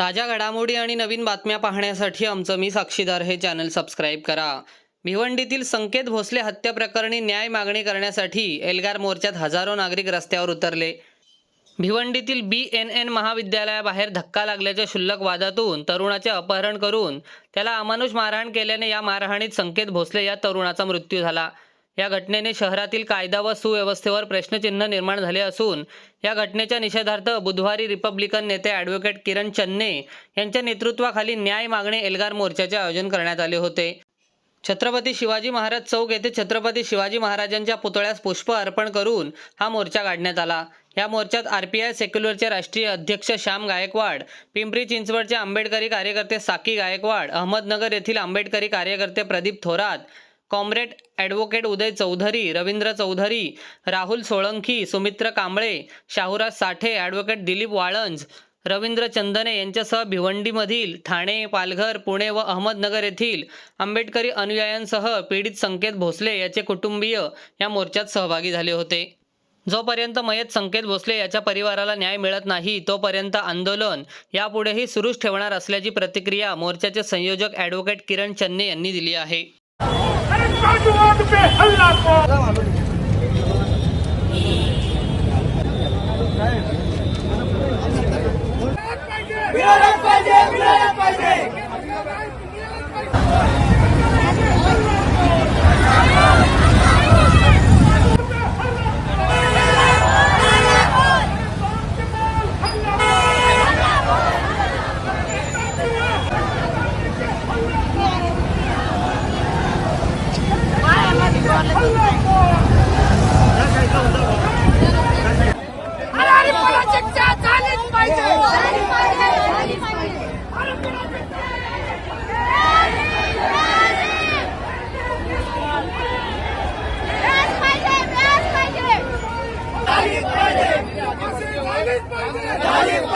ताज्या घडामोडी आणि नवीन बातम्या पाहण्यासाठी आमचं मी साक्षीदार हे चॅनल सबस्क्राईब करा. भिवंडीतील संकेत भोसले हत्या प्रकरणी न्याय मागणी करण्यासाठी एल्गार मोर्चात हजारो नागरिक रस्त्यावर उतरले. भिवंडीतील बी एन एन महाविद्यालयाबाहेर धक्का लागल्याच्या शुल्लक वादातून तरुणाचे अपहरण करून त्याला अमानुष मारहाण केल्याने या मारहाणीत संकेत भोसले या तरुणाचा मृत्यू झाला. या घटनेने शहरातील कायदा व सुव्यवस्थेवर प्रश्नचिन्ह निर्माण झाले असून या घटनेच्या निषेधार्थ बुधवारी रिपब्लिकन नेते ॲडव्होकेट किरण चन्ने यांच्या नेतृत्वाखाली न्याय मागणे एल्गार मोर्चाचे आयोजन करण्यात आले होते. छत्रपती शिवाजी महाराज चौक येथे छत्रपती शिवाजी महाराजांच्या पुतळ्यास पुष्प अर्पण करून हा मोर्चा काढण्यात आला. या मोर्चात आर पी आय सेक्युलरचे राष्ट्रीय अध्यक्ष श्याम गायकवाड पिंपरी चिंचवडचे आंबेडकरी कार्यकर्ते साकी गायकवाड अहमदनगर येथील आंबेडकरी कार्यकर्ते Pradeep Thorat comrade advocate Uday Chaudhari Ravindra Chaudhari Rahul Solanki Sumitra Kamble Shahuraj Sathe advocate Dilip Walanj Ravindra Chandane यांच्यासह भिवंडीमधील ठाणे पालघर पुणे व अहमदनगर येथील आंबेडकरी अनुयायांसह पीडित संकेत भोसले याचे कुटुंबीय या मोर्चात सहभागी झाले होते. जोपर्यंत मयत संकेत भोसले याच्या परिवाराला न्याय मिळत नाही तोपर्यंत आंदोलन यापुढेही सुरूच ठेवणार असल्याची प्रतिक्रिया मोर्चाचे संयोजक ॲडव्होकेट किरण चन्ने यांनी दिली आहे. مردود پہ حملہ کو